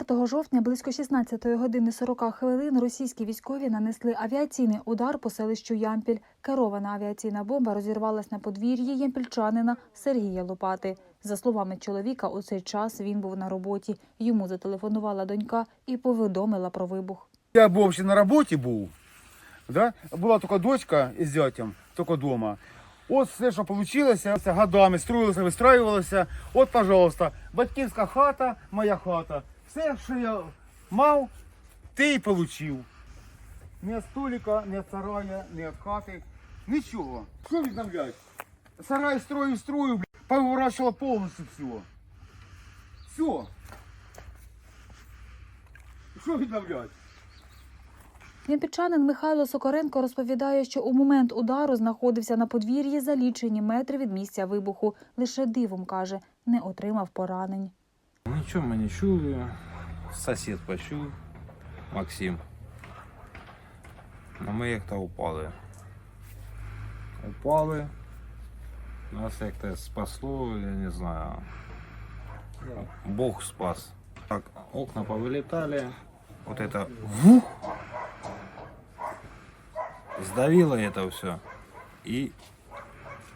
4 жовтня близько 16 години 40 хвилин російські військові нанесли авіаційний удар по селищу Ямпіль. Керована авіаційна бомба розірвалась на подвір'ї ямпільчанина Сергія Лопати. За словами чоловіка, у цей час він був на роботі. Йому зателефонувала донька і повідомила про вибух. Я був взагалі на роботі був. Да? Була тільки дочка із зятем, тільки вдома. От все, що вийшло, годами строїлося, вистраювалося. От, пожалуйста, батьківська хата, моя хата. Все, що я мав, ти і отримав. Ні від ні від сарая, ні від хати. Нічого. Що відновлять? Сарай строю, строю, блядь, повиворачувало повністю все. Все. Що відновлять? Ямпільчанин Михайло Сокоренко розповідає, що у момент удару знаходився на подвір'ї за лічені метри від місця вибуху. Лише дивом каже, не отримав поранень. Нічого ми не чую. Сосед почув, Максим. А ми як-то упали. Упали. Нас як-то спасло, я не знаю. Бог спас. Так, окна повылетали. Вот это вух, сдавило это все. И,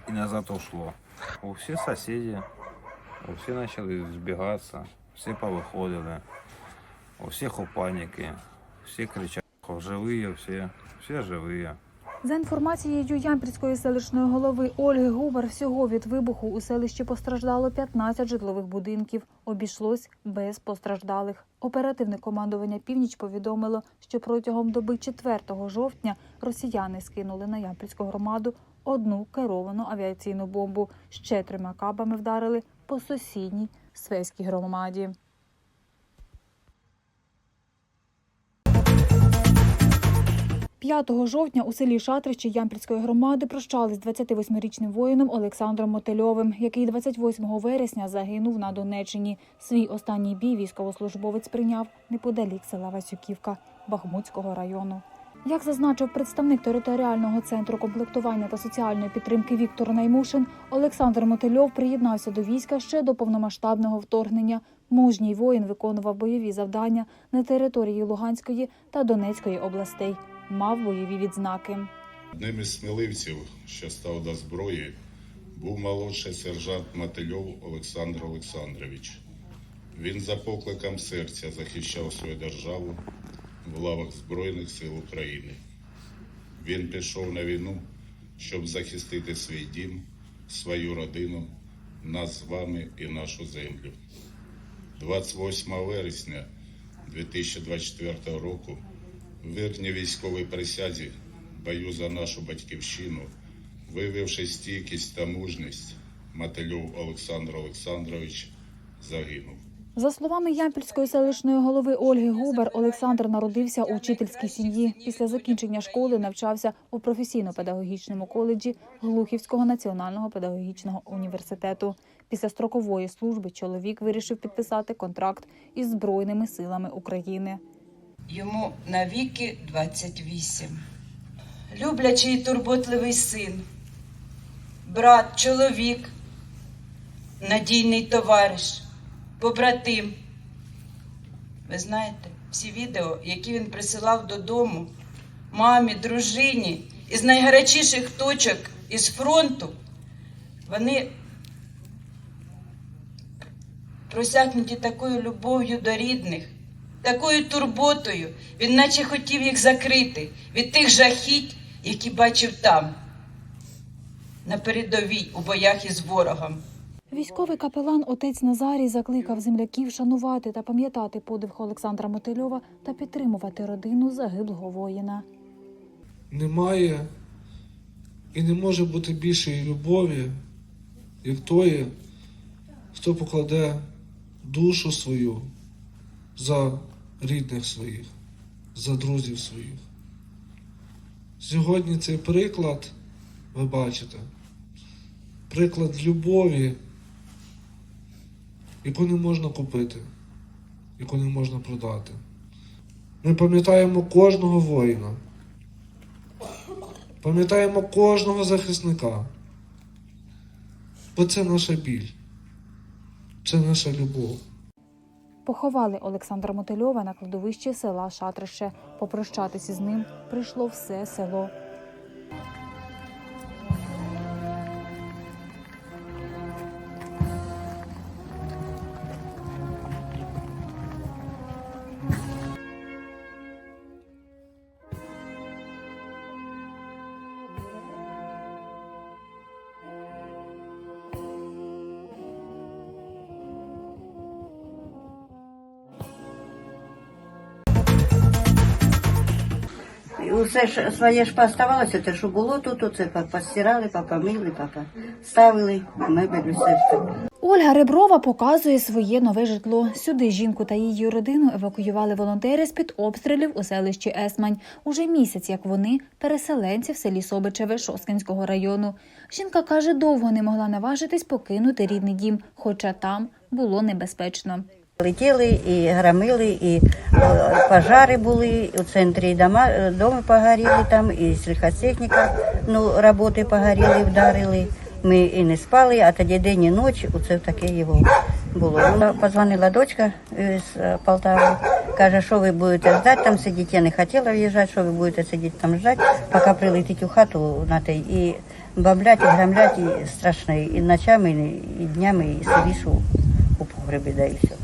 и назад ушло. У все соседи, у все начали сбегаться, все повыходили. У всех у паники, все кричат, живые все, все живые. За інформацією Ямпільської селищної голови Ольги Губар, всього від вибуху у селищі постраждало 15 житлових будинків. Обійшлось без постраждалих. Оперативне командування Північ повідомило, що протягом доби 4 жовтня росіяни скинули на Ямпільську громаду одну керовану авіаційну бомбу. Ще трьома кабами вдарили по сусідній Свеській громаді. – 5 жовтня у селі Шатричі Ямпільської громади прощались з 28-річним воїном Олександром Мотильовим, який 28 вересня загинув на Донеччині. Свій останній бій військовослужбовець прийняв неподалік села Васюківка Бахмутського району. Як зазначив представник територіального центру комплектування та соціальної підтримки Віктор Наймушин, Олександр Мотильов приєднався до війська ще до повномасштабного вторгнення. Мужній воїн виконував бойові завдання на території Луганської та Донецької областей. Мав бойові відзнаки. Одним із сміливців, що став до зброї, був молодший сержант Мотильов Олександр Олександрович. Він за покликом серця захищав свою державу в лавах Збройних сил України. Він пішов на війну, щоб захистити свій дім, свою родину, нас з вами і нашу землю. 28 вересня 2024 року в вірній військовій присязі бою за нашу батьківщину, виявивши стійкість та мужність, Мотильов Олександр Олександрович загинув. За словами Ямпільської селищної голови Ольги Губер, Олександр народився у вчительській сім'ї. Після закінчення школи навчався у професійно-педагогічному коледжі Глухівського національного педагогічного університету. Після строкової служби чоловік вирішив підписати контракт із Збройними силами України. Йому навіки 28. Люблячий і турботливий син, брат, чоловік, надійний товариш, побратим. Ви знаєте, всі відео, які він присилав додому, мамі, дружині із найгарячіших точок із фронту, вони просякнуті такою любов'ю до рідних, такою турботою, він наче хотів їх закрити від тих жахіть, які бачив там, на передовій у боях із ворогом. Військовий капелан отець Назарій закликав земляків шанувати та пам'ятати подвиг Олександра Мотильова та підтримувати родину загиблого воїна. немає і не може бути більшої любові, як тої, хто покладе душу свою за рідних своїх, за друзів своїх. Сьогодні цей приклад, ви бачите, приклад любові, яку не можна купити, яку не можна продати. Ми пам'ятаємо кожного воїна. Пам'ятаємо кожного захисника. Бо це наша біль, це наша любов. Поховали Олександра Мотильова на кладовищі села Шатрище. Попрощатися з ним прийшло все село. Усе ж своє ж поставалося, те, що було тут, оце постирали, попомили, ставили, мебель, все. Ольга Реброва показує своє нове житло. Сюди жінку та її родину евакуювали волонтери з під обстрілів у селищі Есмань. Уже місяць, як вони переселенці в селі Собичеве Шоскінського району. Жінка каже, довго не могла наважитись покинути рідний дім, хоча там було небезпечно. Летіли і громили, і е, пожари були, у центрі дома, е, доми погоріли там, і сільхозтехніка, ну, роботи погоріли, вдарили. Ми і не спали, а тоді день і ніч, оце таке його було. Ну, Позвонила дочка е, з Полтави, каже, що ви будете ждати там сидіти. Я не хотіла в'їжджати, що ви будете сидіти там ждати, поки прилетить у хату на те. І баблять, і грамлять, і страшно, і ночами, і днями, і сидиш у, у погребі, да і все.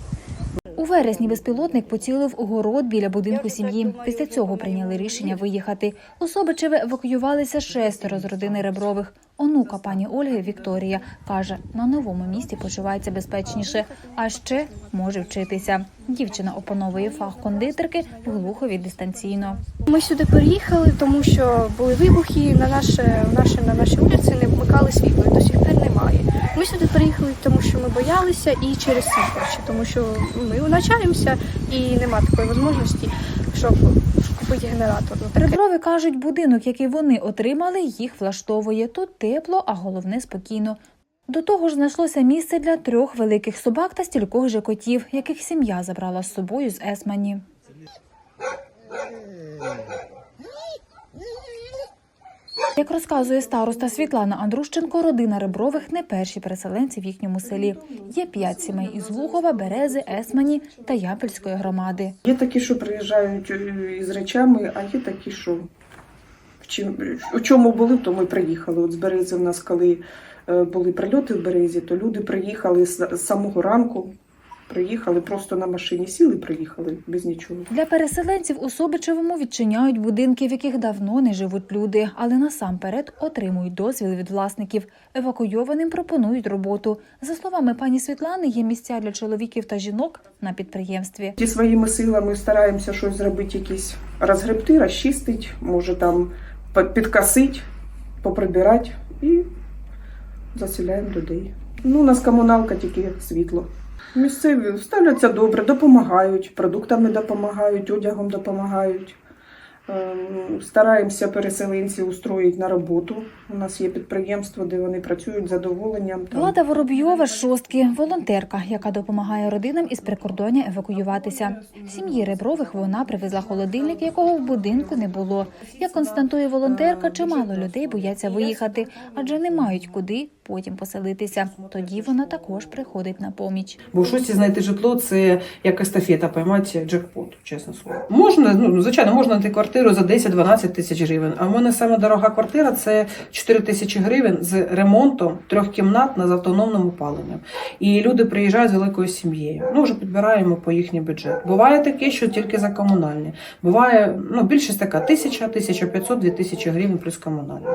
У вересні безпілотник поцілив у город біля будинку сім'ї. Після цього прийняли рішення виїхати. У Собичеве евакуювалися шестеро з родини Ребрових. Онука пані Ольги Вікторія каже, на новому місці почувається безпечніше, а ще може вчитися. Дівчина опановує фах кондитерки в Глухові дистанційно. Ми сюди переїхали, тому що були вибухи на наше, наше на нашій вулиці не вмикали світло, до сих пір немає. Ми сюди переїхали, тому що ми боялися і через ще, тому що ми навчаємося і нема такої можливості, щоб купити генератор. Ну, кажуть, будинок, який вони отримали, їх влаштовує. Тут тепло, а головне спокійно. До того ж, знайшлося місце для трьох великих собак та стількох же котів, яких сім'я забрала з собою з Есмані. Як розказує староста Світлана Андрущенко, родина Ребрових не перші переселенці в їхньому селі. Є п'ять сімей із Глухова, Берези, Есмані та Ямпільської громади. Є такі, що приїжджають е, із речами, а є такі, що в чим, у чому були, то ми приїхали. От з Берези в нас, коли е, були прильоти в Березі, то люди приїхали з самого ранку. Приїхали просто на машині, сіли, і приїхали без нічого. Для переселенців у Собичевому відчиняють будинки, в яких давно не живуть люди, але насамперед отримують дозвіл від власників. Евакуйованим пропонують роботу. За словами пані Світлани, є місця для чоловіків та жінок на підприємстві. Ті своїми силами стараємося щось зробити, якісь розгребти, розчистити, може там підкосити, поприбирати і заселяємо людей. Ну, у нас комуналка тільки світло. Місцеві ставляться добре, допомагають, продуктами допомагають, одягом допомагають. Ем, Стараємося переселенців устроїти на роботу. У нас є підприємство, де вони працюють з задоволенням. Влада Воробйова шостки, волонтерка, яка допомагає родинам із прикордоння евакуюватися. Сім'ї Ребрових вона привезла холодильник, якого в будинку не було. Як констатує волонтерка, чимало людей бояться виїхати, адже не мають куди потім поселитися. Тоді вона також приходить на поміч. Бо в шості знайти житло це як естафета, поймати джекпот, чесне слово. Можна, ну звичайно, можна знайти квартиру за 10-12 тисяч гривень. А в мене саме дорога квартира це 4 тисячі гривень з ремонтом трьохкімнатна з автономним опаленням. І люди приїжджають з великою сім'єю. Ну вже підбираємо по їхній бюджет. Буває таке, що тільки за комунальні. Буває ну більшість така тисяча, 1500, 2000 гривень плюс комунальні.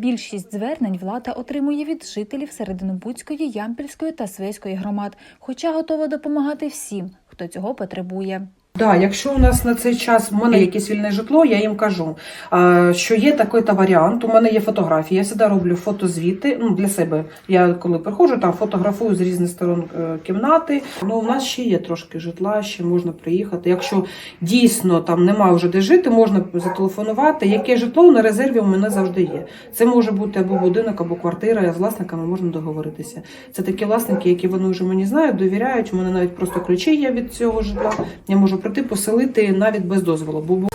Більшість звернень влада отримує від жителів Серединобудської, Ямпільської та Свейської громад, хоча готова допомагати всім, хто цього потребує. Да, якщо у нас на цей час в мене якесь вільне житло, я їм кажу, що є такий та варіант. У мене є фотографії. Я завжди роблю фотозвіти. Ну для себе. Я коли приходжу, там фотографую з різних сторон е, кімнати. Ну у нас ще є трошки житла, ще можна приїхати. Якщо дійсно там немає вже де жити, можна зателефонувати. Яке житло на резерві у мене завжди є. Це може бути або будинок, або квартира. Я З власниками можна договоритися. Це такі власники, які вони вже мені знають, довіряють. У мене навіть просто ключі є від цього житла. Я можу прийти поселити навіть без дозволу.